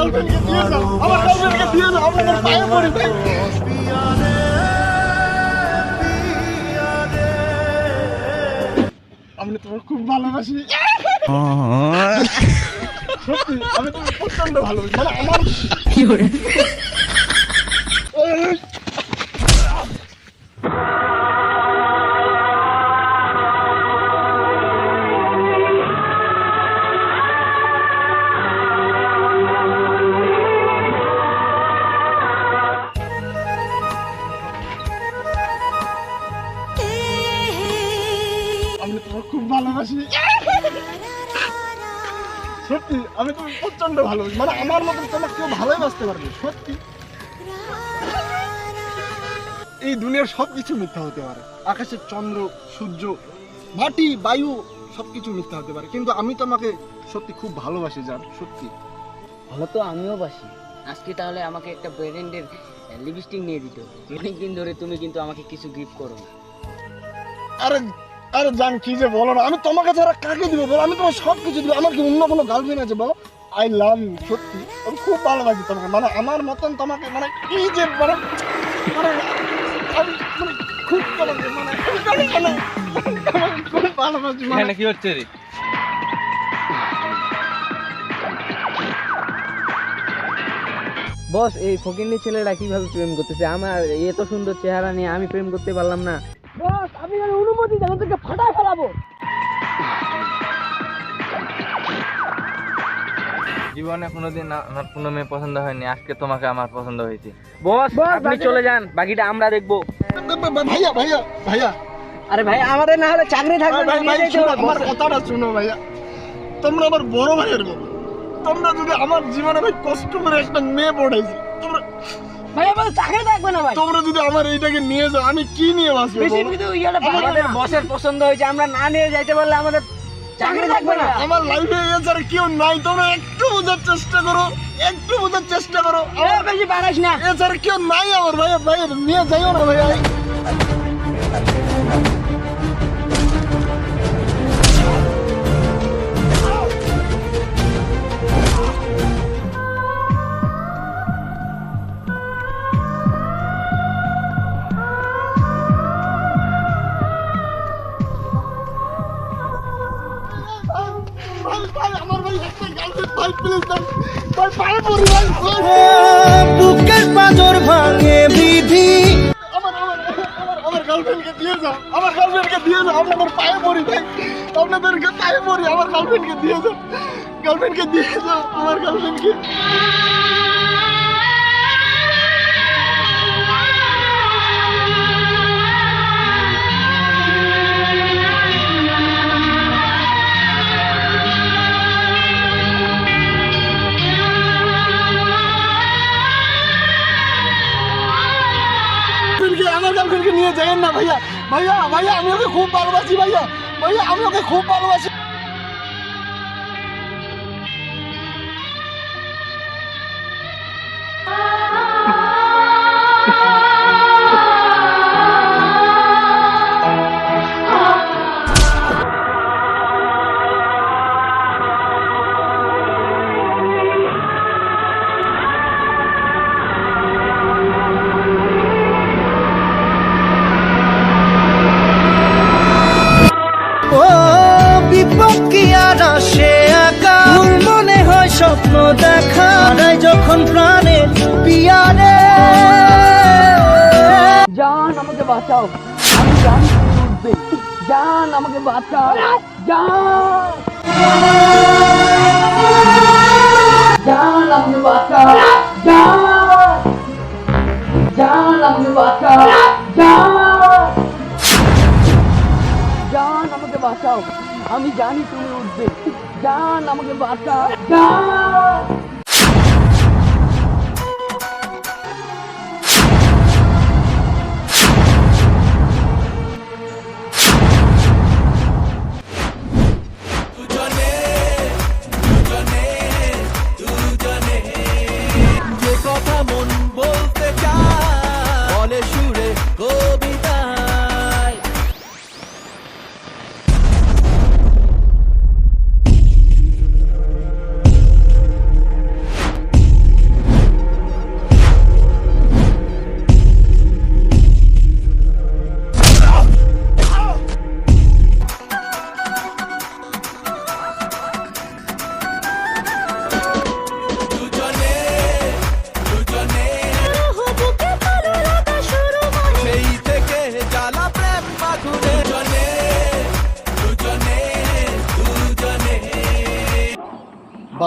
গার্লফ্রেন্ডকে দিয়ে যাও আমার গার্লফ্রেন্ডকে দিয়ে যাও আপনাদের পায়ে পড়ি ভাই আমি তোমার খুব ভালোবাসি। সত্যি আমি তোমার প্রচণ্ড ভালোবাসি। মানে আমার ভালোবাসি। সত্যি আমি তুমি প্রচণ্ড ভালোবাসি। মানে আমার মতন তোমার কেউ ভালোই বাসতে পারবে সত্যি। এই দুনিয়ার সব কিছু মিথ্যা হতে পারে। আকাশের চন্দ্র সূর্য মাটি বায়ু সব কিছু মিথ্যা হতে পারে। কিন্তু আমি তোমাকে সত্যি খুব ভালোবাসি জান সত্যি। ভালো তো আমিও বাসি। আজকে তাহলে আমাকে একটা ব্র্যান্ডের লিপস্টিক নিয়ে দিত অনেকদিন ধরে তুমি কিন্তু আমাকে কিছু গিফট করো না। আরে আরে জান কি যে বলো না আমি তোমাকে ছাড়া কাকে দিব বলো? আমি তোমার সব কিছু দিব। আমার কি অন্য কোনো গার্লফ্রেন্ড আছে বলো? আই লাভ ইউ সত্যি। আমি খুব ভালোবাসি তোমাকে। মানে আমার মতন তোমাকে মানে কি যে মানে মানে আমি মানে খুব তোমাকে মানে মানে খুব ভালোবাসি মানে কি হচ্ছে রে? বস এই ফকিন্নি ছেলেরা কীভাবে প্রেম করতেছে? আমার এত সুন্দর চেহারা নিয়ে আমি প্রেম করতে পারলাম না। আমি অনুমতি দেন তোকে ফাটায় ফেলাবো। জীবনে কোনোদিন আমার কোনো মেয়ে পছন্দ হয়নি আজকে তোমাকে আমার পছন্দ হয়েছে। বস আপনি চলে যান বাকিটা আমরা দেখব। ভাইয়া ভাইয়া ভাইয়া। আরে ভাই আমাদের না হলে চাকরি থাকবে ভাই না, ভাই শোনো, আমার কথাটা শুনো ভাইয়া। তোমরা আমার বড় ভাইয়ের মতো তোমরা যদি আমার জীবনে ভাই কষ্ট করে একটা মেয়ে পড়াইছি তোমরা ভাই চাকরি থাকবে না ভাই। তোমরা যদি আমার এইটাকে নিয়ে যাও আমি কি নিয়ে বাঁচবো বেশি? কিন্তু ইয়াটা আমাদের বসের পছন্দ হয়েছে আমরা না নিয়ে যাইতে পারলে আমাদের চাকরি থাকবে না। আমার লাইফে এছাড়া কেউ নাই তোমরা একটু বোঝার চেষ্টা করো একটু বোঝার চেষ্টা করো। এ, বেশি পারিস না। এছাড়া কেউ নাই আমার ভাইয়া ভাই নিয়ে যাইও না ভাইয়া ভাই। বুকের পাঁজর ভাঙে বিধি আমার আমার আমার আমার গার্লফ্রেন্ডকে দিয়ে যাও আমার গার্লফ্রেন্ডকে দিয়ে যাও আপনাদের পায়ে পড়ি ভাই আপনাদেরকে পায়ে পড়ি আমার গার্লফ্রেন্ডকে দিয়ে যাও গার্লফ্রেন্ডকে দিয়ে যাও আমার গার্লফ্রেন্ডকে গার্লফ্রেন্ডকে নিয়ে যাবেন না, ভাইয়া। ভাইয়া ভাইয়া, আমি ওকে খুব ভালোবাসি, ভাইয়া। ভাইয়া, আমি ওকে খুব ভালোবাসি। বিপক্ষী আসে একা মনে হয় স্বপ্ন দেখা। হারায় যখন প্রাণে পিয়ারে জান আমাকে বাঁচাও। আমি জান উঠবে জান আমাকে বাঁচাও। জান। জান আমাকে বাঁচাও। জান। জান আমাকে বাঁচাও। জান। জান আমাকে বাঁচাও। আমি জানি তুমি উঠবে। জান আমাকে বাঁচা। জান!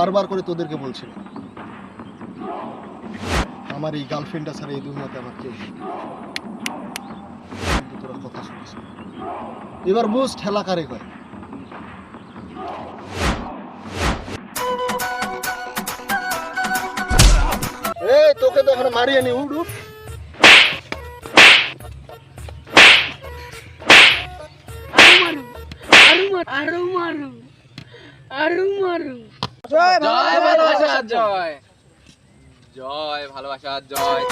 বারবার করে তোদেরকে বলছিলাম আমার এই গার্লফ্রেন্ডটা ছাড়া এই দুনিয়াতে আমার কেউ তোরা কথা শুনিস এবার বুঝ ঠেলা কারে কয়। তোকে তো এখানে মারিয়ে নি, উঠ উঠ। আরও মারু আরও মারু আরও মারু জয় ভালোবাসা জয়। জয় ভালোবাসা জয়।